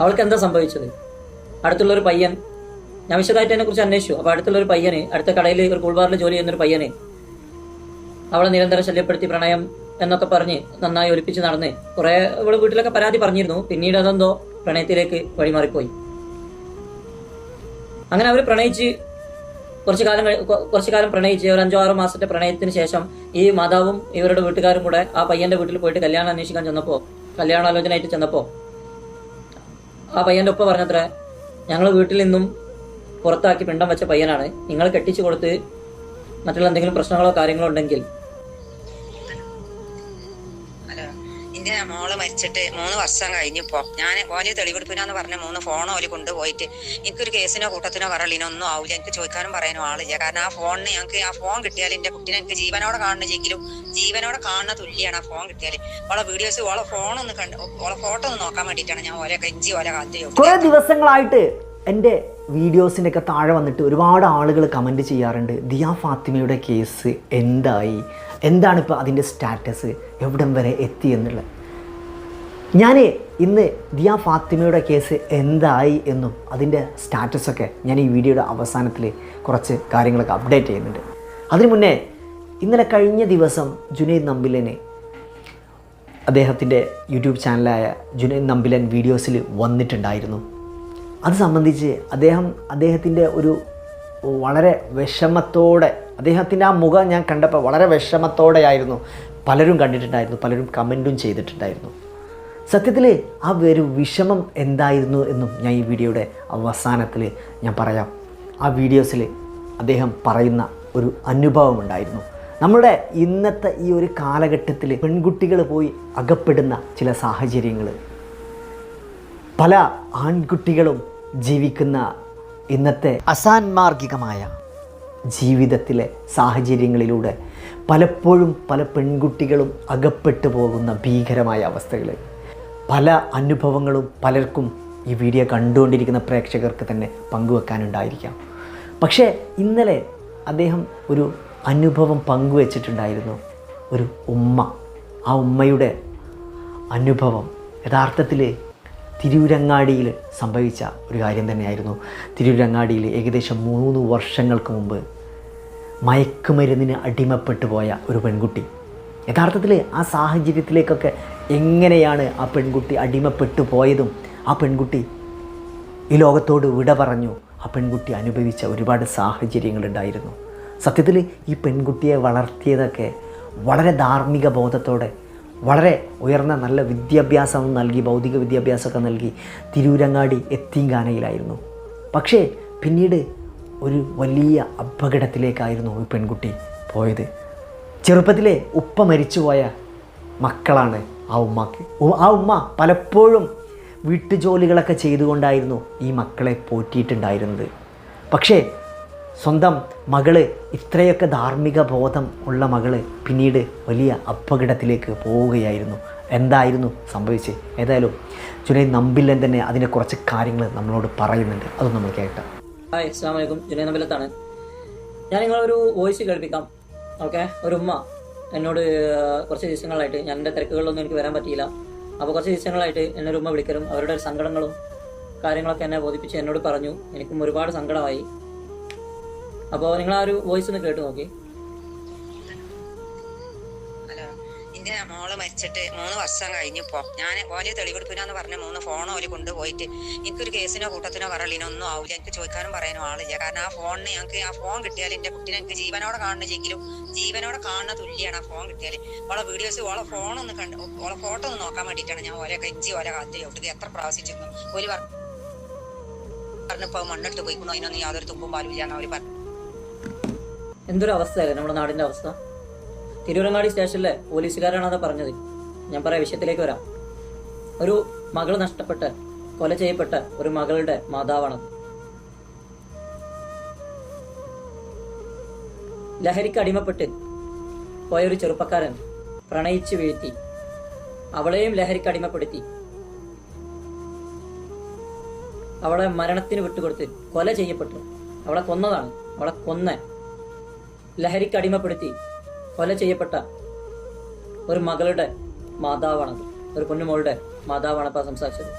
അവൾക്ക് എന്താ സംഭവിച്ചത്? അടുത്തുള്ള ഒരു പയ്യൻ ഞാൻ വിശദമായിട്ട് അതിനെ കുറിച്ച് അന്വേഷിച്ചു. അപ്പൊ അടുത്തുള്ള ഒരു പയ്യന് അടുത്ത കടയിൽ ഒരു കൂൾബാറിൽ ജോലി ചെയ്യുന്ന ഒരു പയ്യന് അവളെ നിരന്തരം ശല്യപ്പെടുത്തി പ്രണയം എന്നൊക്കെ പറഞ്ഞ് നന്നായി ഒലിപ്പിച്ച് നടന്ന് കുറെ ഇവിടെ വീട്ടിലൊക്കെ പരാതി പറഞ്ഞിരുന്നു. പിന്നീട് അതെന്തോ പ്രണയത്തിലേക്ക് വഴിമാറിപ്പോയി. അങ്ങനെ അവർ പ്രണയിച്ച് കുറച്ചു കാലം കുറച്ചു കാലം പ്രണയിച്ച് ഒരു അഞ്ചോ ആറോ മാസത്തെ പ്രണയത്തിന് ശേഷം ഈ മാതാവും ഇവരുടെ വീട്ടുകാരും കൂടെ ആ പയ്യന്റെ വീട്ടിൽ പോയിട്ട് കല്യാണം അന്വേഷിക്കാൻ ചെന്നപ്പോ കല്യാണാലോചനയായിട്ട് ചെന്നപ്പോ ആ പയ്യന്റെ ഒപ്പം പറഞ്ഞത്ര ഞങ്ങൾ വീട്ടിൽ നിന്നും പുറത്താക്കി പിണ്ടം വെച്ച പയ്യനാണ്. നിങ്ങൾ കെട്ടിച്ചു കൊടുത്ത് മറ്റുള്ള എന്തെങ്കിലും പ്രശ്നങ്ങളോ കാര്യങ്ങളോ ഉണ്ടെങ്കിൽ എന്റെ മോൾ മരിച്ചിട്ട് മൂന്ന് വർഷം കഴിഞ്ഞപ്പോ ഞാൻ ഓൽ തെളിവെടുപ്പിനാന്ന് പറഞ്ഞ മൂന്ന് ഫോൺ ഓൽ കൊണ്ടുപോയിട്ട് എനിക്കൊരു കേസിനോ കൂട്ടത്തിനോ പറയുള്ളൂ ഒന്നും ആവില്ല എനിക്ക് ചോദിക്കാനും പറയാനും ആളില്ല. കാരണം ആ ഫോണിന് ഞങ്ങൾക്ക് ആ ഫോൺ കിട്ടിയാൽ എന്റെ കുട്ടീനെ എനിക്ക് ജീവനോടെ കാണണമെങ്കിലും ജീവനോടെ കാണുന്ന തുല്യാണ് ആ ഫോൺ കിട്ടിയാൽ ഓളെ വീഡിയോസ് ഓളെ ഫോൺ ഒന്ന് കണ്ട് ഓളെ ഫോട്ടോ ഒന്ന് നോക്കാൻ വേണ്ടിയിട്ടാണ് ഞാൻ ഓരോ കഞ്ചി ഓരോ കാത്തി ദിവസങ്ങളായിട്ട് എന്റെ വീഡിയോസിന്റെയൊക്കെ താഴെ വന്നിട്ട് ഒരുപാട് ആളുകൾ കമന്റ് ചെയ്യാറുണ്ട് ദിയ ഫാത്തിമയുടെ കേസ് എന്തായി? എന്താണ് ഇപ്പോൾ അതിന്റെ സ്റ്റാറ്റസ്? എവിടം വരെ എത്തി എന്നുള്ളത്? ഞാൻ ഇന്ന് ദിയ ഫാത്തിമയുടെ കേസ് എന്തായി എന്നും അതിന്റെ സ്റ്റാറ്റസൊക്കെ ഞാൻ ഈ വീഡിയോയുടെ അവസാനത്തിൽ കുറച്ച് കാര്യങ്ങളൊക്കെ അപ്ഡേറ്റ് ചെയ്യുന്നുണ്ട്. അതിനു മുന്നേ ഇന്നലെ കഴിഞ്ഞ ദിവസം ജുനൈദ് നമ്പിലിനെ അദ്ദേഹത്തിന്റെ യൂട്യൂബ് ചാനലായ ജുനൈദ് നമ്പിലൻ വീഡിയോസിൽ വന്നിട്ടുണ്ടായിരുന്നു. അത് സംബന്ധിച്ച് അദ്ദേഹം അദ്ദേഹത്തിന്റെ ഒരു വളരെ വിഷമത്തോടെ അദ്ദേഹത്തിന്റെ ആ മുഖം ഞാൻ കണ്ടപ്പോൾ വളരെ വിഷമത്തോടെയായിരുന്നു. പലരും കണ്ടിട്ടുണ്ടായിരുന്നു പലരും കമന്റും ചെയ്തിട്ടുണ്ടായിരുന്നു. സത്യത്തിൽ ആ ഒരു വിഷമം എന്തായിരുന്നു എന്നും ഞാൻ ഈ വീഡിയോയുടെ അവസാനത്തിൽ ഞാൻ പറയാം. ആ വീഡിയോസിൽ അദ്ദേഹം പറയുന്ന ഒരു അനുഭവം ഉണ്ടായിരുന്നു. നമ്മുടെ ഇന്നത്തെ ഈ ഒരു കാലഘട്ടത്തിൽ പെൺകുട്ടികൾ പോയി അകപ്പെടുന്ന ചില സാഹചര്യങ്ങൾ. പല ആൺകുട്ടികളും ജീവിക്കുന്ന ഇന്നത്തെ അസാൻമാർഗികമായ ജീവിതത്തിലെ സാഹചര്യങ്ങളിലൂടെ പലപ്പോഴും പല പെൺകുട്ടികളും അകപ്പെട്ടു പോകുന്ന ഭീകരമായ അവസ്ഥകൾ പല അനുഭവങ്ങളും പലർക്കും ഈ വീഡിയോ കണ്ടുകൊണ്ടിരിക്കുന്ന പ്രേക്ഷകർക്ക് തന്നെ പങ്കുവെക്കാനുണ്ടായിരിക്കാം. പക്ഷേ ഇന്നലെ അദ്ദേഹം ഒരു അനുഭവം പങ്കുവച്ചിട്ടുണ്ടായിരുന്നു. ഒരു ഉമ്മ. ആ ഉമ്മയുടെ അനുഭവം യഥാർത്ഥത്തിൽ തിരൂരങ്ങാടിയിൽ സംഭവിച്ച ഒരു കാര്യം തന്നെയായിരുന്നു. തിരൂരങ്ങാടിയിൽ ഏകദേശം മൂന്ന് വർഷങ്ങൾക്ക് മുമ്പ് മയക്കുമരുന്നിന് അടിമപ്പെട്ടു പോയ ഒരു പെൺകുട്ടി. യഥാർത്ഥത്തിൽ ആ സാഹചര്യത്തിലേക്കൊക്കെ എങ്ങനെയാണ് ആ പെൺകുട്ടി അടിമപ്പെട്ടു പോയതും? ആ പെൺകുട്ടി ഈ ലോകത്തോട് വിട പറഞ്ഞു. ആ പെൺകുട്ടി അനുഭവിച്ച ഒരുപാട് സാഹചര്യങ്ങളുണ്ടായിരുന്നു. സത്യത്തിൽ ഈ പെൺകുട്ടിയെ വളർത്തിയതൊക്കെ വളരെ ധാർമ്മിക ബോധത്തോടെ വളരെ ഉയർന്ന നല്ല വിദ്യാഭ്യാസം നൽകി ഭൗതിക വിദ്യാഭ്യാസമൊക്കെ നൽകി തിരൂരങ്ങാടി എത്തിങ്കാനയിലായിരുന്നു പക്ഷേ പിന്നീട് ഒരു വലിയ അപകടത്തിലേക്കായിരുന്നു ഈ പെൺകുട്ടി പോയത്. ചെറുപ്പത്തിലെ ഉപ്പ മരിച്ചുപോയ മക്കളാണ് ആ ഉമ്മക്ക്. ആ ഉമ്മ പലപ്പോഴും വീട്ടുജോലികളൊക്കെ ചെയ്തുകൊണ്ടായിരുന്നു ഈ മക്കളെ പോറ്റിയിട്ടുണ്ടായിരുന്നത്. പക്ഷേ സ്വന്തം മകൾ ഇത്രയൊക്കെ ധാർമ്മിക ബോധം ഉള്ള മകൾ പിന്നീട് വലിയ അപകടത്തിലേക്ക് പോവുകയായിരുന്നു. എന്തായിരുന്നു സംഭവിച്ചത് ഏതായാലും ജുനൈദ് നമ്പില്ലൻ തന്നെ അതിനെ കുറച്ച് കാര്യങ്ങൾ നമ്മളോട് പറയുന്നുണ്ട്. അത് നമ്മൾ കേട്ടാം ഹായ് അസ്സാം വലൈക്കും നബിലത്താണ് ഞാൻ നിങ്ങളൊരു വോയിസ് കേൾപ്പിക്കാം. ഓക്കെ? ഒരു ഉമ്മ എന്നോട് കുറച്ച് ദിവസങ്ങളായിട്ട് ഞാൻ എന്റെ തിരക്കുകളിലൊന്നും എനിക്ക് വരാൻ പറ്റിയില്ല. അപ്പോൾ കുറച്ച് ദിവസങ്ങളായിട്ട് എന്നെ ഒരു ഉമ്മ വിളിക്കലും അവരുടെ സങ്കടങ്ങളും കാര്യങ്ങളൊക്കെ എന്നെ ബോധിപ്പിച്ച് എന്നോട് പറഞ്ഞു. എനിക്കും ഒരുപാട് സങ്കടമായി. അപ്പോൾ നിങ്ങൾ ആ ഒരു വോയിസ് ഒന്ന് കേട്ട് നോക്കി. മോൾ മരിച്ചിട്ട് മൂന്ന് വർഷം കഴിഞ്ഞിപ്പോ ഞാൻ ഓൽ തെളിവെടുപ്പിനാന്ന് പറഞ്ഞ മൂന്ന് ഫോണോ ഓൽ കൊണ്ടുപോയിട്ട് എനിക്കൊരു കേസിനോ കൂട്ടത്തിനോ പറയലിനോ ഒന്നും ആവില്ല എനിക്ക് ചോദിക്കാനും പറയാനും ആളില്ല. കാരണം ആ ഫോണിന് ഞങ്ങൾക്ക് ആ ഫോൺ കിട്ടിയാൽ എന്റെ കുട്ടീനെ എനിക്ക് ജീവനോടെ കാണണമെങ്കിലും ജീവനോടെ കാണുന്ന തുല്യാണ് ആ ഫോൺ കിട്ടിയാൽ ഓളെ വീഡിയോസ് ഓളെ ഫോൺ ഒന്ന് കണ്ട് ഓളെ ഫോട്ടോ ഒന്ന് നോക്കാൻ വേണ്ടിയിട്ടാണ് ഞാൻ ഓരോ കഞ്ചി ഓരോ കാത്തി ഒട്ടി എത്ര പ്രാവശ്യം ഒരു പറഞ്ഞു പറഞ്ഞപ്പോ മണ്ണെടുത്ത് പോയിക്കണോ അതിനൊന്നും യാതൊരു തുമ്പും പാലും എന്നാ അവർ പറഞ്ഞു. എന്തൊരു അവസ്ഥയല്ലേ നമ്മുടെ നാടിന്റെ അവസ്ഥ? തിരൂരങ്ങാടി സ്റ്റേഷനിലെ പോലീസുകാരാണ് പറഞ്ഞത്. ഞാൻ പറയാം വിഷയത്തിലേക്ക് വരാം. ഒരു മകൾ നഷ്ടപ്പെട്ട് കൊല ചെയ്യപ്പെട്ട ഒരു മകളുടെ മാതാവാണ്. ലഹരിക്ക് അടിമപ്പെട്ട് പോയ ഒരു ചെറുപ്പക്കാരൻ പ്രണയിച്ച് വീഴ്ത്തി. അവളെയും ലഹരിക്ക് അടിമപ്പെടുത്തി. അവളെ മരണത്തിന് വിട്ടുകൊടുത്ത് കൊല ചെയ്യപ്പെട്ടു. അവളെ കൊന്നതാണ്. അവളെ കൊന്ന. ലഹരിക്ക് അടിമപ്പെടുത്തി കൊല ചെയ്യപ്പെട്ട ഒരു മകളുടെ മാതാവാണത്. ഒരു പൊന്നുമോളുടെ മാതാവാണ് ഇപ്പൊ സംസാരിച്ചത്.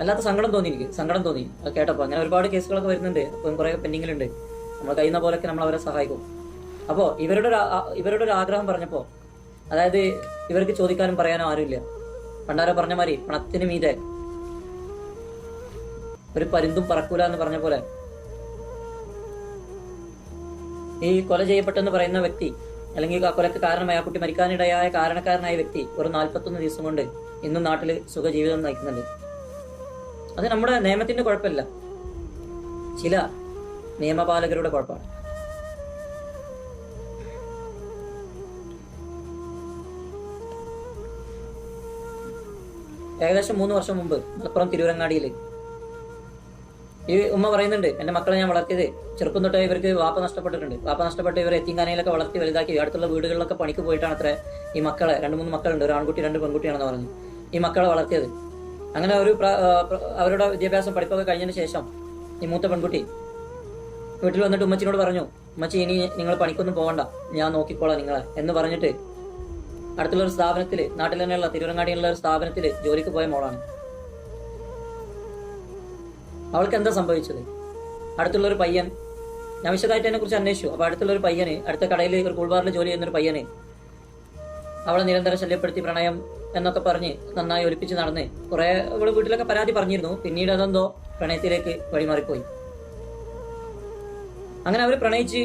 അല്ലാത്ത സങ്കടം തോന്നി എനിക്ക് സങ്കടം തോന്നി. അത് കേട്ടപ്പോൾ അങ്ങനെ ഒരുപാട് കേസുകളൊക്കെ വരുന്നുണ്ട്. അപ്പം കുറേ പെൻഡിങ്ങിലുണ്ട്. നമ്മൾ കഴിയുന്ന പോലെയൊക്കെ നമ്മൾ അവരെ സഹായിക്കും. അപ്പോൾ ഇവരുടെ ഒരു ഇവരുടെ ഒരു ആഗ്രഹം പറഞ്ഞപ്പോൾ അതായത് ഇവർക്ക് ചോദിക്കാനും പറയാനും ആരുമില്ല. പണ്ടാരോ പറഞ്ഞ മാതിരി പണത്തിന് മീതെ ഒരു പരുന്തും പറക്കൂല എന്ന് പറഞ്ഞ പോലെ ഈ കൊല ചെയ്യപ്പെട്ടെന്ന് പറയുന്ന വ്യക്തി അല്ലെങ്കിൽ ആ കൊലക്ക് കാരണമായ ആ കുട്ടി മരിക്കാനിടയായ കാരണക്കാരനായ വ്യക്തി ഒരു നാൽപ്പത്തൊന്ന് ദിവസം കൊണ്ട് ഇന്നും നാട്ടിൽ സുഖജീവിതം നയിക്കുന്നുണ്ട്. അത് നമ്മുടെ നിയമത്തിന്റെ കുഴപ്പമില്ല. ചില നിയമപാലകരുടെ കുഴപ്പമാണ്. ഏകദേശം മൂന്ന് വർഷം മുമ്പ് മലപ്പുറം തിരൂരങ്ങാടിയിൽ ഈ ഉമ്മ പറയുന്നുണ്ട് എന്റെ മക്കളെ ഞാൻ വളർത്തിയത് ചെറുപ്പം തൊട്ടേ ഇവർക്ക് വാപ്പ നഷ്ടപ്പെട്ടിട്ടുണ്ട്. വാപ്പ നഷ്ടപ്പെട്ട് ഇവരെ എത്തിങ്കാനയിലൊക്കെ വളർത്തി വലുതാക്കി അടുത്തുള്ള വീടുകളിലൊക്കെ പണിക്ക് പോയിട്ടാണ് അത്ര ഈ മക്കളെ രണ്ട് മൂന്ന് മക്കളുണ്ട് ഒരു ആൺകുട്ടി രണ്ട് പെൺകുട്ടിയാണെന്ന് പറഞ്ഞു ഈ മക്കളെ വളർത്തിയത്. അങ്ങനെ ഒരു അവരുടെ വിദ്യാഭ്യാസം പഠിപ്പൊക്കെ കഴിഞ്ഞതിന് ശേഷം ഈ മൂത്ത പെൺകുട്ടി വീട്ടിൽ വന്നിട്ട് ഉമ്മച്ചിനോട് പറഞ്ഞു ഉമ്മച്ചി ഇനി നിങ്ങൾ പണിക്കൊന്നും പോകണ്ട ഞാൻ നോക്കിക്കോളാം നിങ്ങളെ. എന്ന് പറഞ്ഞിട്ട് അടുത്തുള്ള ഒരു സ്ഥാപനത്തിൽ നാട്ടിൽ തന്നെയുള്ള തിരുവനങ്ങാടിയിലുള്ള ഒരു സ്ഥാപനത്തിൽ ജോലിക്ക് പോയ മോളാണ്. അവൾക്ക് എന്താ സംഭവിച്ചത്? അടുത്തുള്ള ഒരു പയ്യൻ ഞാൻ വിശദമായിട്ട് അതിനെ കുറിച്ച് അന്വേഷിച്ചു. അപ്പൊ അടുത്തുള്ള ഒരു പയ്യന് അടുത്ത കടയിൽ ഒരു കൂൾബാറിൽ ജോലി ചെയ്യുന്ന ഒരു പയ്യന് അവളെ നിരന്തരം ശല്യപ്പെടുത്തി പ്രണയം എന്നൊക്കെ പറഞ്ഞ് നന്നായി ഒലിപ്പിച്ച് നടന്ന് കുറെ അവൾ വീട്ടിലൊക്കെ പരാതി പറഞ്ഞിരുന്നു. പിന്നീട് അതെന്തോ പ്രണയത്തിലേക്ക് വഴിമാറിപ്പോയി. അങ്ങനെ അവർ പ്രണയിച്ച്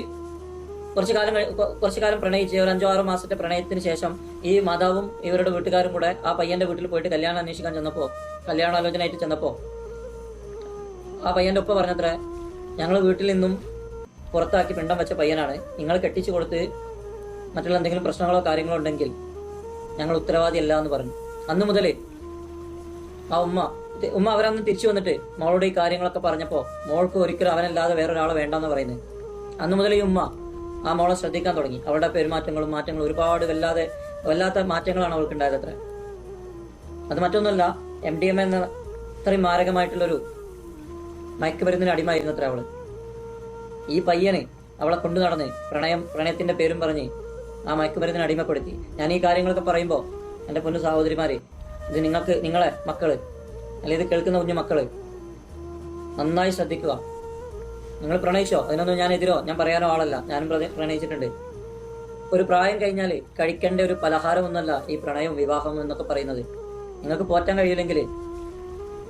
കുറച്ചു കാലം കുറച്ചു കാലം പ്രണയിച്ച് ഒരു അഞ്ചോ ആറോ മാസത്തെ പ്രണയത്തിന് ശേഷം ഈ മാതാവും ഇവരുടെ വീട്ടുകാരും കൂടെ ആ പയ്യന്റെ വീട്ടിൽ പോയിട്ട് കല്യാണം അന്വേഷിക്കാൻ ചെന്നപ്പോ കല്യാണാലോചനയായിട്ട് ചെന്നപ്പോ ആ പയ്യന്റെ ഒപ്പം പറഞ്ഞത്ര ഞങ്ങൾ വീട്ടിൽ നിന്നും പുറത്താക്കി പിണ്ടം വെച്ച പയ്യനാണ്. നിങ്ങൾ കെട്ടിച്ചു കൊടുത്ത് മറ്റുള്ള എന്തെങ്കിലും പ്രശ്നങ്ങളോ കാര്യങ്ങളോ ഉണ്ടെങ്കിൽ ഞങ്ങൾ ഉത്തരവാദിയല്ല എന്ന് പറഞ്ഞു. അന്ന് മുതൽ ആ ഉമ്മ ഉമ്മ അവരന്ന് തിരിച്ചു വന്നിട്ട് മോളോട് ഈ കാര്യങ്ങളൊക്കെ പറഞ്ഞപ്പോൾ മോൾക്ക് ഒരിക്കലും അവനല്ലാതെ വേറൊരാളെ വേണ്ടെന്ന് പറയുന്നത് അന്ന് മുതൽ ഈ ഉമ്മ ആ മോളെ ശ്രദ്ധിക്കാൻ തുടങ്ങി. അവളുടെ പെരുമാറ്റങ്ങളും മാറ്റങ്ങളും ഒരുപാട് വല്ലാതെ വല്ലാത്ത മാറ്റങ്ങളാണ് അവൾക്ക് ഉണ്ടായത് അത്ര. അത് മറ്റൊന്നുമല്ല എം ഡി എം എന്ന അത്രയും മാരകമായിട്ടുള്ളൊരു മയക്കുമരുന്നിന് അടിമായിരുന്നു അത്ര അവൾ. ഈ പയ്യനെ അവളെ കൊണ്ടു നടന്ന് പ്രണയം പ്രണയത്തിന്റെ പേരും പറഞ്ഞ് ആ മയക്കുമരുന്നിന് അടിമപ്പെടുത്തി. ഞാൻ ഈ കാര്യങ്ങളൊക്കെ പറയുമ്പോ എന്റെ പൊന്നു സഹോദരിമാരെ ഇത് നിങ്ങൾക്ക് നിങ്ങളെ മക്കൾ ഇത് കേൾക്കുന്ന കുഞ്ഞു മക്കൾ നന്നായി ശ്രദ്ധിക്കുക. നിങ്ങൾ പ്രണയിച്ചോ? അതിനൊന്നും ഞാൻ എതിരോ? ഞാൻ പറയാനോ ആളല്ല. ഞാനും പ്രണയിച്ചിട്ടുണ്ട്. ഒരു പ്രായം കഴിഞ്ഞാൽ കഴിക്കേണ്ട ഒരു പലഹാരമൊന്നുമല്ല ഈ പ്രണയം വിവാഹം എന്നൊക്കെ പറയുന്നത്. നിങ്ങൾക്ക് പോറ്റാൻ കഴിയില്ലെങ്കിൽ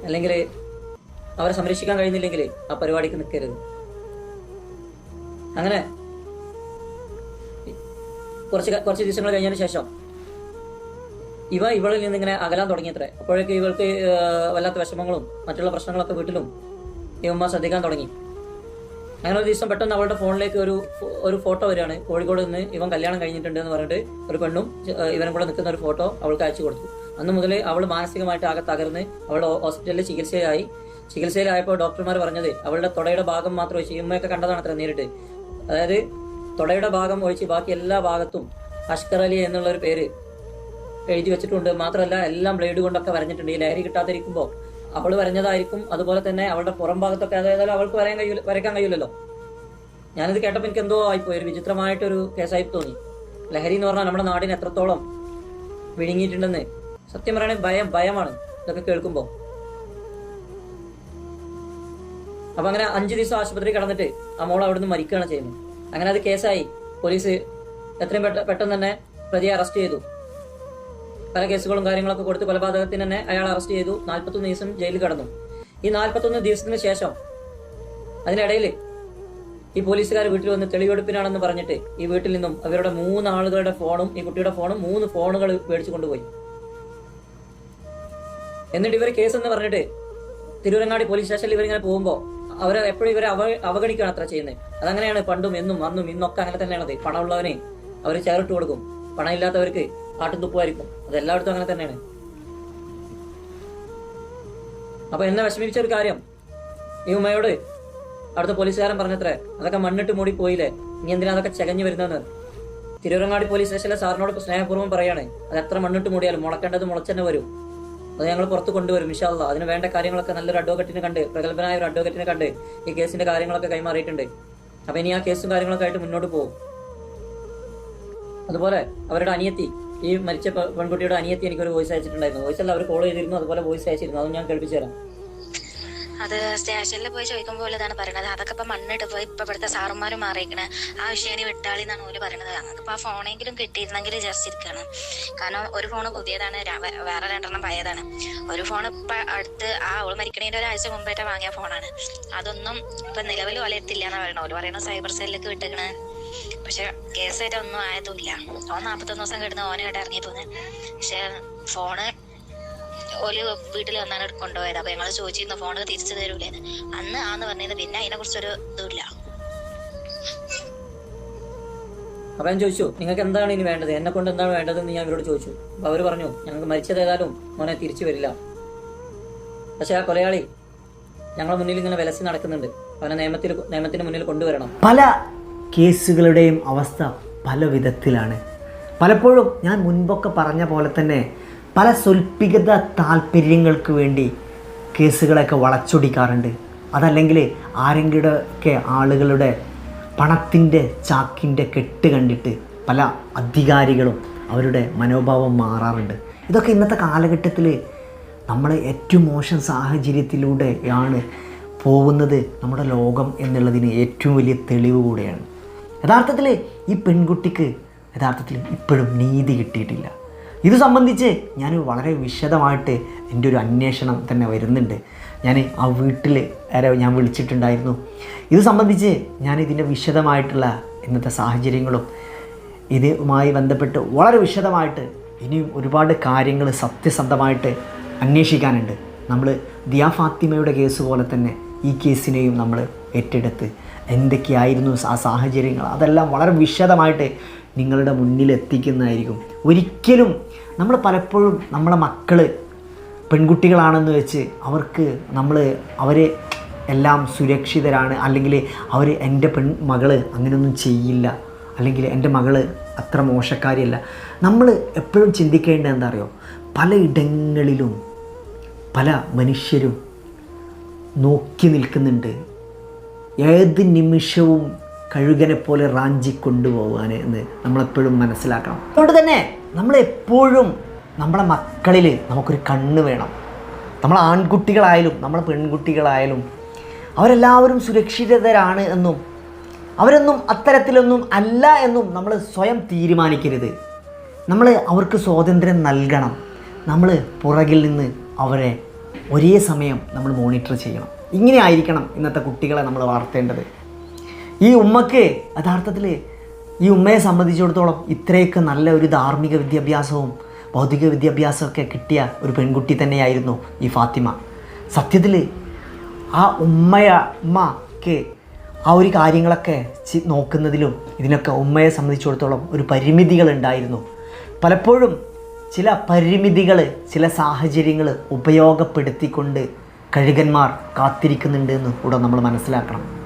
അല്ലെങ്കിൽ അവരെ സംരക്ഷിക്കാൻ കഴിയുന്നില്ലെങ്കിൽ ആ പരിപാടിക്ക് നിൽക്കരുത് അങ്ങനെ കുറച്ച് കുറച്ച് ദിവസങ്ങൾ കഴിഞ്ഞതിന് ശേഷം ഇവ ഇവളിൽ നിന്ന് ഇങ്ങനെ അകലാൻ തുടങ്ങിയത്രേ. അപ്പോഴേക്ക് ഇവൾക്ക് വല്ലാത്ത വിഷമങ്ങളും മറ്റുള്ള പ്രശ്നങ്ങളൊക്കെ വീട്ടിലും ഈ ഉമ്മ ശ്രദ്ധിക്കാൻ തുടങ്ങി. അങ്ങനെ ഒരു ദിവസം പെട്ടെന്ന് അവളുടെ ഫോണിലേക്ക് ഒരു ഒരു ഫോട്ടോ വരികയാണ്. കോഴിക്കോട് നിന്ന് ഇവൻ കല്യാണം കഴിഞ്ഞിട്ടുണ്ട് എന്ന് പറഞ്ഞിട്ട് ഒരു പെണ്ണും ഇവനും കൂടെ നിൽക്കുന്ന ഒരു ഫോട്ടോ അവൾക്ക് അയച്ചു കൊടുത്തു. അന്ന് മുതൽ അവൾ മാനസികമായിട്ട് ആകെ തകർന്ന് അവൾ ഹോസ്പിറ്റലിൽ ചികിത്സയായി. ചികിത്സയിലായപ്പോൾ ഡോക്ടർമാർ പറഞ്ഞത് അവളുടെ തുടയുടെ ഭാഗം മാത്രം ഒഴിച്ച് ഇമ്മയൊക്കെ കണ്ടതാണ് അത്ര നേരിട്ട്. അതായത് തുടയുടെ ഭാഗം ഒഴിച്ച് ബാക്കി എല്ലാ ഭാഗത്തും അഷ്കർ അലി എന്നുള്ള ഒരു പേര് എഴുതി വെച്ചിട്ടുണ്ട്. മാത്രമല്ല എല്ലാം ബ്ലേഡ് കൊണ്ടൊക്കെ വരഞ്ഞിട്ടുണ്ട്. ഈ ലഹരി കിട്ടാതിരിക്കുമ്പോൾ അവൾ വരഞ്ഞതായിരിക്കും. അതുപോലെ തന്നെ അവളുടെ പുറം ഭാഗത്തൊക്കെ അതായത് അവൾക്ക് വരയാൻ കഴിയില്ല വരയ്ക്കാൻ കഴിയില്ലല്ലോ ഞാനിത് കേട്ടപ്പോൾ എനിക്ക് എന്തോ ആയിപ്പോയി. ഒരു വിചിത്രമായിട്ടൊരു കേസായി തോന്നി. ലഹരി എന്ന് പറഞ്ഞാൽ നമ്മുടെ നാടിന് എത്രത്തോളം വിഴുങ്ങിയിട്ടുണ്ടെന്ന് സത്യം പറയുകയാണെങ്കിൽ ഭയം ഭയമാണ്. ഇതൊക്കെ കേൾക്കുമ്പോൾ അപ്പൊ അങ്ങനെ അഞ്ചു ദിവസം ആശുപത്രി കിടന്നിട്ട് ആ മോൾ അവിടുന്ന് മരിക്കുകയാണ് ചെയ്യുന്നത്. അങ്ങനെ അത് കേസായി. പോലീസ് എത്രയും പെട്ട പെട്ടെന്ന് തന്നെ പ്രതിയെ അറസ്റ്റ് ചെയ്തു. പല കേസുകളും കാര്യങ്ങളൊക്കെ കൊടുത്ത് കൊലപാതകത്തിന് തന്നെ അയാൾ അറസ്റ്റ് ചെയ്തു. നാൽപ്പത്തൊന്ന് ദിവസം ജയിലിൽ കടന്നു. ഈ നാൽപ്പത്തൊന്ന് ദിവസത്തിന് ശേഷം അതിനിടയിൽ ഈ പോലീസുകാർ വീട്ടിൽ വന്ന് തെളിവെടുപ്പിനാണെന്ന് പറഞ്ഞിട്ട് ഈ വീട്ടിൽ നിന്നും അവരുടെ മൂന്ന് ആളുകളുടെ ഫോണും ഈ കുട്ടിയുടെ ഫോണും മൂന്ന് ഫോണുകൾ മേടിച്ചു കൊണ്ടുപോയി. എന്നിട്ട് ഇവർ കേസ് എന്ന് പറഞ്ഞിട്ട് തിരുവരങ്ങാടി പോലീസ് സ്റ്റേഷനിൽ ഇവരിങ്ങനെ പോകുമ്പോൾ അവരെ എപ്പോഴും ഇവരെ അവ അവഗണിക്കുകയാണ് അത്ര ചെയ്യുന്നത്. അതങ്ങനെയാണ് പണ്ടും എന്നും അന്നും ഇന്നൊക്കെ അങ്ങനെ തന്നെയാണത് പണമുള്ളവനെ അവർ ചേർട്ട് കൊടുക്കും. പണം ഇല്ലാത്തവർക്ക് ആട്ടും തുപ്പുമായിരിക്കും അത് എല്ലായിടത്തും അങ്ങനെ തന്നെയാണ്. അപ്പൊ എന്നെ വിഷമിപ്പിച്ച ഒരു കാര്യം. ഈ ഉമ്മയോട് അടുത്ത പോലീസുകാരൻ പറഞ്ഞത്രേ അതൊക്കെ മണ്ണിട്ട് മൂടി പോയില്ലേ? ഇനി എന്തിനാ അതൊക്കെ ചകഞ്ഞു വരുന്നതെന്ന്? തിരുവരങ്ങാടി പോലീസ് സ്റ്റേഷനിലെ സാറിനോട് സ്നേഹപൂർവം പറയാണ് അത് എത്ര മണ്ണിട്ട് മൂടിയാലും മുളക്കേണ്ടത് മുളച്ചെന്നെ വരും. അത് ഞങ്ങൾ പുറത്ത് കൊണ്ടുവരും ഇൻഷാല്ല അതിന് വേണ്ട കാര്യങ്ങളൊക്കെ നല്ലൊരു അഡ്വക്കറ്റിനെ കണ്ട് പ്രഗത്ഭനായ ഒരു അഡ്വക്കറ്റിനെ കണ്ട് ഈ കേസിന്റെ കാര്യങ്ങളൊക്കെ കൈമാറിയിട്ടുണ്ട്. അപ്പൊ ഇനി ആ കേസും കാര്യങ്ങളൊക്കെ ആയിട്ട് മുന്നോട്ട് പോകും. അതുപോലെ അവരുടെ അനിയത്തി ഈ മരിച്ച പെൺകുട്ടിയുടെ അനിയത്തി എനിക്കൊരു വോയിസ് അയച്ചിട്ടുണ്ടായിരുന്നു. വോയിസ് അല്ല അവർ കോൾ ചെയ്തിരുന്നു അതുപോലെ വോയിസ് അയച്ചിരുന്നു. അതും ഞാൻ കേൾപ്പിച്ചു തരാം അത് സ്റ്റേഷനിൽ പോയി ചോദിക്കുമ്പോൾ ഇതാണ് പറയണത്. അതൊക്കെ ഇപ്പൊ മണ്ണിട്ട് പോയി ഇപ്പൊ ഇവിടുത്തെ സാറുമാര് മാറിയിരിക്കണ ആ വിഷയം വിട്ടാളി എന്നാണ് ഓൽ പറയണത്. ഇപ്പൊ ആ ഫോണെങ്കിലും കിട്ടിയിരുന്നെങ്കിൽ ഇരിക്കണം. കാരണം ഒരു ഫോൺ പുതിയതാണ് വേറെ രണ്ടെണ്ണം പഴയതാണ്. ഒരു ഫോൺ ഇപ്പൊ അടുത്ത് ആ ഓൾ മരിക്കണേന്റെ ഒരാഴ്ച മുമ്പായിട്ട് വാങ്ങിയ ഫോണാണ്. അതൊന്നും ഇപ്പൊ നിലവിൽ ഓല എത്തില്ല എന്നാ പറയണത്. ഓൽ പറയണ സൈബർ സെല്ലിലേക്ക് വിട്ടേക്കണ. പക്ഷെ കേസായിട്ട് ഒന്നും ആയതുമില്ല ഓൻ നാപ്പത്തൊന്ന് ദിവസം കിടന്ന് ഓനെ കേട്ട് ഇറങ്ങി പോന്നെ. പക്ഷെ ഫോണ് ഓൽ വീട്ടിൽ വന്നാണ് കൊണ്ടുപോയത്. അപ്പൊ ഞങ്ങൾ ചോദിച്ചിരുന്നു ഫോൺ തിരിച്ചു തരൂലേന്ന്. അന്ന് ആന്ന് പറഞ്ഞത് പിന്നെ അതിനെ കുറിച്ചൊരു ഇതുമില്ല. അപ്പൊ ഞാൻ ചോദിച്ചു നിങ്ങൾക്ക് എന്താണ് ഇനി വേണ്ടത്? എന്നെ കൊണ്ട് എന്താണ് വേണ്ടതെന്ന് ഞാൻ ഇവരോട് ചോദിച്ചു. അപ്പൊ അവർ പറഞ്ഞു ഞങ്ങൾക്ക് മരിച്ചത് ഏതായാലും മോനെ തിരിച്ചു വരില്ല. പക്ഷെ ആ കൊലയാളി ഞങ്ങളുടെ മുന്നിൽ ഇങ്ങനെ വിലസി നടക്കുന്നുണ്ട്. അവനെ നിയമത്തിൽ നിയമത്തിന് മുന്നിൽ കൊണ്ടുവരണം. പല കേസുകളുടെയും അവസ്ഥ പല വിധത്തിലാണ് പലപ്പോഴും ഞാൻ മുൻപൊക്കെ പറഞ്ഞ പോലെ തന്നെ പല സ്വൽപ്പികത താല്പര്യങ്ങൾക്ക് വേണ്ടി കേസുകളൊക്കെ വളച്ചൊടിക്കാറുണ്ട്. അതല്ലെങ്കിൽ ആരെങ്കിലുമൊക്കെ ആളുകളുടെ പണത്തിന്റെ ചാക്കിന്റെ കെട്ട് കണ്ടിട്ട് പല അധികാരികളും അവരുടെ മനോഭാവം മാറാറുണ്ട്. ഇതൊക്കെ ഇന്നത്തെ കാലഘട്ടത്തിൽ നമ്മൾ ഏറ്റവും മോശം സാഹചര്യത്തിലൂടെയാണ് പോകുന്നത് നമ്മുടെ ലോകം എന്നുള്ളതിന് ഏറ്റവും വലിയ തെളിവ് കൂടെയാണ്. യഥാർത്ഥത്തിൽ ഈ പെൺകുട്ടിക്ക് യഥാർത്ഥത്തിൽ ഇപ്പോഴും നീതി കിട്ടിയിട്ടില്ല. ഇത് സംബന്ധിച്ച് ഞാൻ വളരെ വിശദമായിട്ട് എന്റെ ഒരു അന്വേഷണം തന്നെ വരുന്നുണ്ട്. ഞാൻ ആ വീട്ടിൽ ആരോ ഞാൻ വിളിച്ചിട്ടുണ്ടായിരുന്നു. ഇത് സംബന്ധിച്ച് ഞാൻ ഇതിന്റെ വിശദമായിട്ടുള്ള ഇന്നത്തെ സാഹചര്യങ്ങളും ഇതുമായി ബന്ധപ്പെട്ട് വളരെ വിശദമായിട്ട് ഇനിയും ഒരുപാട് കാര്യങ്ങൾ സത്യസന്ധമായിട്ട് അന്വേഷിക്കാനുണ്ട്. നമ്മൾ ദിയ ഫാത്തിമയുടെ കേസ് പോലെ തന്നെ ഈ കേസിനെയും നമ്മൾ ഏറ്റെടുത്ത് എന്തൊക്കെയായിരുന്നു ആ സാഹചര്യങ്ങൾ? അതെല്ലാം വളരെ വിശദമായിട്ട് നിങ്ങളുടെ മുന്നിൽ എത്തിക്കുന്നതായിരിക്കും. ഒരിക്കലും നമ്മൾ പലപ്പോഴും നമ്മളെ മക്കൾ പെൺകുട്ടികളാണെന്ന് വെച്ച് അവർക്ക് നമ്മൾ അവരെ എല്ലാം സുരക്ഷിതരാണ്. അല്ലെങ്കിൽ അവർ എന്റെ പെൺ മകൾ അങ്ങനെയൊന്നും ചെയ്യില്ല. അല്ലെങ്കിൽ എന്റെ മകൾ അത്ര മോശക്കാരിയല്ല. നമ്മൾ എപ്പോഴും ചിന്തിക്കേണ്ടത് എന്താ അറിയോ പലയിടങ്ങളിലും പല മനുഷ്യരും നോക്കി നിൽക്കുന്നുണ്ട്. ഏത് നിമിഷവും കഴുകനെ പോലെ റാഞ്ചി കൊണ്ടുപോകാൻ എന്ന് നമ്മളെപ്പോഴും മനസ്സിലാക്കണം. അതുകൊണ്ട് തന്നെ നമ്മളെപ്പോഴും നമ്മളെ മക്കളിൽ നമുക്കൊരു കണ്ണ് വേണം. നമ്മൾ ആൺകുട്ടികളായാലും നമ്മളെ പെൺകുട്ടികളായാലും അവരെല്ലാവരും സുരക്ഷിതരാണ് എന്നും അവരൊന്നും അത്തരത്തിലൊന്നും അല്ല എന്നും നമ്മൾ സ്വയം തീരുമാനിക്കരുത്. നമ്മൾ അവർക്ക് സ്വാതന്ത്ര്യം നൽകണം. നമ്മൾ പുറകിൽ നിന്ന് അവരെ ഒരേ സമയം നമ്മൾ മോണിറ്റർ ചെയ്യണം. ഇങ്ങനെ ആയിരിക്കണം ഇന്നത്തെ കുട്ടികളെ നമ്മൾ വളർത്തേണ്ടത്. ഈ ഉമ്മക്ക് യഥാർത്ഥത്തിൽ ഈ ഉമ്മയെ സംബന്ധിച്ചിടത്തോളം ഇത്രയൊക്കെ നല്ല ഒരു ധാർമ്മിക വിദ്യാഭ്യാസവും ഭൗതിക വിദ്യാഭ്യാസമൊക്കെ കിട്ടിയ ഒരു പെൺകുട്ടി തന്നെയായിരുന്നു ഈ ഫാത്തിമ. സത്യത്തിൽ ആ ഉമ്മയ ഉമ്മക്ക് ആ ഒരു കാര്യങ്ങളൊക്കെ നോക്കുന്നതിലും ഇതിനൊക്കെ ഉമ്മയെ സംബന്ധിച്ചിടത്തോളം ഒരു പരിമിതികൾ ഉണ്ടായിരുന്നു പലപ്പോഴും ചില പരിമിതികൾ ചില സാഹചര്യങ്ങൾ ഉപയോഗപ്പെടുത്തിക്കൊണ്ട് കഴുകന്മാർ കാത്തിരിക്കുന്നുണ്ട് എന്ന് കൂടെ നമ്മൾ മനസ്സിലാക്കണം.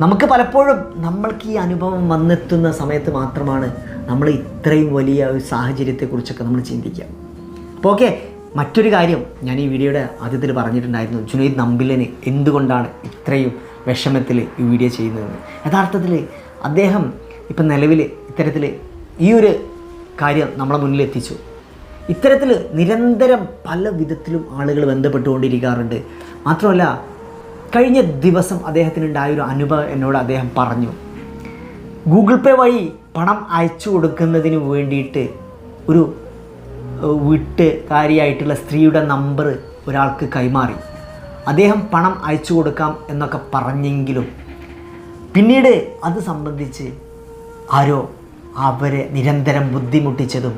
നമുക്ക് പലപ്പോഴും നമ്മൾക്ക് ഈ അനുഭവം വന്നെത്തുന്ന സമയത്ത് മാത്രമാണ് നമ്മൾ ഇത്രയും വലിയ ഒരു സാഹചര്യത്തെക്കുറിച്ചൊക്കെ നമ്മൾ ചിന്തിക്കുക. അപ്പോൾ ഓക്കെ മറ്റൊരു കാര്യം ഞാൻ ഈ വീഡിയോയുടെ ആദ്യത്തിൽ പറഞ്ഞിട്ടുണ്ടായിരുന്നു ജുനൈദ് നമ്പിലിന് എന്തുകൊണ്ടാണ് ഇത്രയും വിഷമത്തിൽ ഈ വീഡിയോ ചെയ്യുന്നതെന്ന്. യഥാർത്ഥത്തിൽ അദ്ദേഹം ഇപ്പം നിലവിൽ ഇത്തരത്തിൽ ഈ ഒരു കാര്യം നമ്മളെ മുന്നിൽ എത്തിച്ചു. ഇത്തരത്തിൽ നിരന്തരം പല വിധത്തിലും ആളുകൾ ബന്ധപ്പെട്ടുകൊണ്ടിരിക്കാറുണ്ട്. മാത്രമല്ല കഴിഞ്ഞ ദിവസം അദ്ദേഹത്തിനുണ്ടായ ഒരു അനുഭവം എന്നോട് അദ്ദേഹം പറഞ്ഞു. ഗൂഗിൾ പേ വഴി പണം അയച്ചു കൊടുക്കുന്നതിന് വേണ്ടിയിട്ട് ഒരു വിട്ട് വീട്ടുകാരിയായിട്ടുള്ള സ്ത്രീയുടെ നമ്പർ ഒരാൾക്ക് കൈമാറി. അദ്ദേഹം പണം അയച്ചു കൊടുക്കാം എന്നൊക്കെ പറഞ്ഞെങ്കിലും പിന്നീട് അത് സംബന്ധിച്ച് ആരോ അവരെ നിരന്തരം ബുദ്ധിമുട്ടിച്ചതും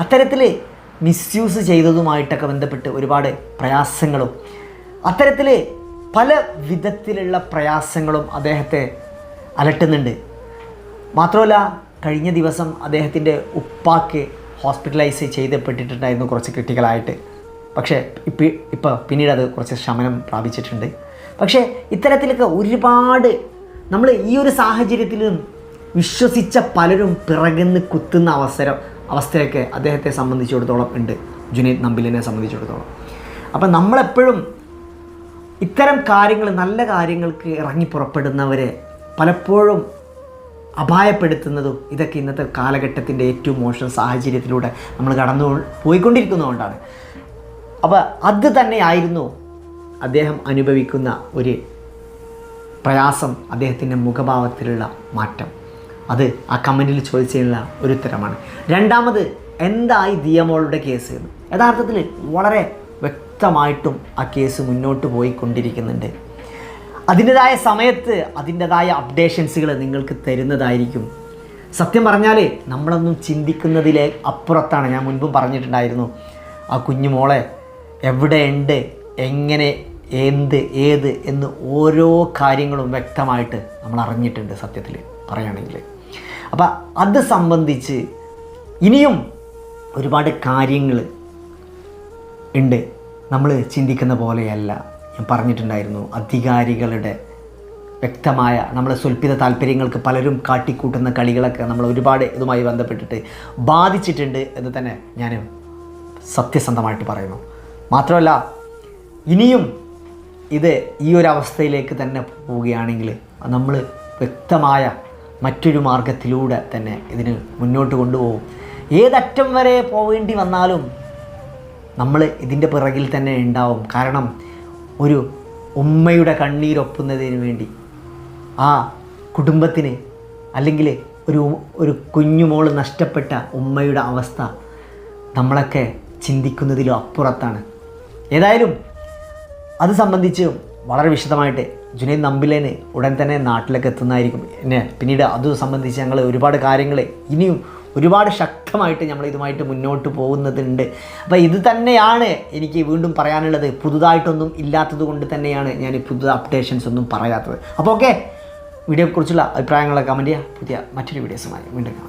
അത്തരത്തിൽ മിസ്യൂസ് ചെയ്തതുമായിട്ടൊക്കെ ബന്ധപ്പെട്ട് ഒരുപാട് പ്രയാസങ്ങളും അത്തരത്തിൽ പല വിധത്തിലുള്ള പ്രയാസങ്ങളും അദ്ദേഹത്തെ അലട്ടുന്നുണ്ട്. മാത്രമല്ല കഴിഞ്ഞ ദിവസം അദ്ദേഹത്തിന്റെ ഉപ്പാക്ക് ഹോസ്പിറ്റലൈസ് ചെയ്തപ്പെട്ടിട്ടുണ്ടായിരുന്നു കുറച്ച് ക്രിട്ടിക്കലായിട്ട്. പക്ഷേ ഇപ്പം ഇപ്പോൾ പിന്നീട് അത് കുറച്ച് ശമനം പ്രാപിച്ചിട്ടുണ്ട്. പക്ഷേ ഇത്തരത്തിലൊക്കെ ഒരുപാട് നമ്മൾ ഈ ഒരു സാഹചര്യത്തിലും വിശ്വസിച്ച പലരും പിറകുന്ന് കുത്തുന്ന അവസരം അവസ്ഥയൊക്കെ അദ്ദേഹത്തെ സംബന്ധിച്ചിടത്തോളം ഉണ്ട്. ജുനൈദ് നമ്പിലിനെ സംബന്ധിച്ചിടത്തോളം. അപ്പം നമ്മളെപ്പോഴും ഇത്തരം കാര്യങ്ങൾ നല്ല കാര്യങ്ങൾക്ക് ഇറങ്ങി പുറപ്പെടുന്നവരെ പലപ്പോഴും അപായപ്പെടുത്തുന്നതും ഇതൊക്കെ ഇന്നത്തെ കാലഘട്ടത്തിന്റെ ഏറ്റവും മോശം സാഹചര്യത്തിലൂടെ നമ്മൾ കടന്നു പോയിക്കൊണ്ടിരിക്കുന്നതുകൊണ്ടാണ്. അപ്പോൾ അത് തന്നെയായിരുന്നു അദ്ദേഹം അനുഭവിക്കുന്ന ഒരു പ്രയാസം അദ്ദേഹത്തിന്റെ മുഖഭാവത്തിലുള്ള മാറ്റം. അത് ആ കമന്റിൽ ചോദിച്ചതിനുള്ള ഒരു ഉത്തരമാണ്. രണ്ടാമത് എന്തായി ദിയമോളുടെ കേസ് എന്ന്? യഥാർത്ഥത്തിൽ വളരെ വ്യക്തമായിട്ടും ആ കേസ് മുന്നോട്ട് പോയിക്കൊണ്ടിരിക്കുന്നുണ്ട്. അതിന്റെതായ സമയത്ത് അതിന്റെതായ അപ്ഡേഷൻസുകൾ നിങ്ങൾക്ക് തരുന്നതായിരിക്കും. സത്യം പറഞ്ഞാൽ നമ്മളൊന്നും ചിന്തിക്കുന്നതിലെ അപ്പുറത്താണ് ഞാൻ മുൻപും പറഞ്ഞിട്ടുണ്ടായിരുന്നു. ആ കുഞ്ഞുമോളെ എവിടെയുണ്ട് എങ്ങനെ എന്ത് ഏത് എന്ന് ഓരോ കാര്യങ്ങളും വ്യക്തമായിട്ട് നമ്മൾ അറിഞ്ഞിട്ടുണ്ട് സത്യത്തിൽ പറയുകയാണെങ്കിൽ. അപ്പം അത് സംബന്ധിച്ച് ഇനിയും ഒരുപാട് കാര്യങ്ങൾ ഉണ്ട്. നമ്മൾ ചിന്തിക്കുന്ന പോലെയല്ല. ഞാൻ പറഞ്ഞിട്ടുണ്ടായിരുന്നു അധികാരികളുടെ വ്യക്തമായ നമ്മളെ സ്വൽപ്പിത താല്പര്യങ്ങൾക്ക് പലരും കാട്ടിക്കൂട്ടുന്ന കളികളൊക്കെ നമ്മൾ ഒരുപാട് ഇതുമായി ബന്ധപ്പെട്ടിട്ട് ബാധിച്ചിട്ടുണ്ട് എന്ന് തന്നെ ഞാൻ സത്യസന്ധമായിട്ട് പറയുന്നു. മാത്രമല്ല ഇനിയും ഇത് ഈ ഒരു അവസ്ഥയിലേക്ക് തന്നെ പോവുകയാണെങ്കിൽ നമ്മൾ വ്യക്തമായ മറ്റൊരു മാർഗത്തിലൂടെ തന്നെ ഇതിന് മുന്നോട്ട് കൊണ്ടുപോകും. ഏതറ്റം വരെ പോവേണ്ടി വന്നാലും നമ്മൾ ഇതിന്റെ പിറകിൽ തന്നെ ഉണ്ടാവും. കാരണം ഒരു ഉമ്മയുടെ കണ്ണീരൊപ്പുന്നതിന് വേണ്ടി ആ കുടുംബത്തിന് അല്ലെങ്കിൽ ഒരു ഒരു കുഞ്ഞുമോൾ നഷ്ടപ്പെട്ട ഉമ്മയുടെ അവസ്ഥ നമ്മളൊക്കെ ചിന്തിക്കുന്നതിലും അപ്പുറത്താണ്. ഏതായാലും അത് സംബന്ധിച്ച് വളരെ വിശദമായിട്ട് ജുനൈദ് നമ്പിലേന് ഉടൻ തന്നെ നാട്ടിലേക്ക് എത്തുന്നതായിരിക്കും. പിന്നെ പിന്നീട് അത് സംബന്ധിച്ച് ഞങ്ങൾ ഒരുപാട് കാര്യങ്ങൾ ഇനിയും ഒരുപാട് ശക്തമായിട്ട് നമ്മൾ ഇതുമായിട്ട് മുന്നോട്ട് പോകുന്നതുണ്ട്. അപ്പോൾ ഇത് തന്നെയാണ് എനിക്ക് വീണ്ടും പറയാനുള്ളത്. പുതുതായിട്ടൊന്നും ഇല്ലാത്തത് കൊണ്ട് തന്നെയാണ് ഞാൻ പുതിയ പുതു അപ്ഡേഷൻസ് ഒന്നും പറയാത്തത്. അപ്പോൾ ഓക്കെ വീഡിയോയെക്കുറിച്ചുള്ള അഭിപ്രായങ്ങളൊക്കെ കമന്റ് ചെയ്യുക. പുതിയ മറ്റൊരു വീഡിയോസുമായി വീണ്ടും കാണാം.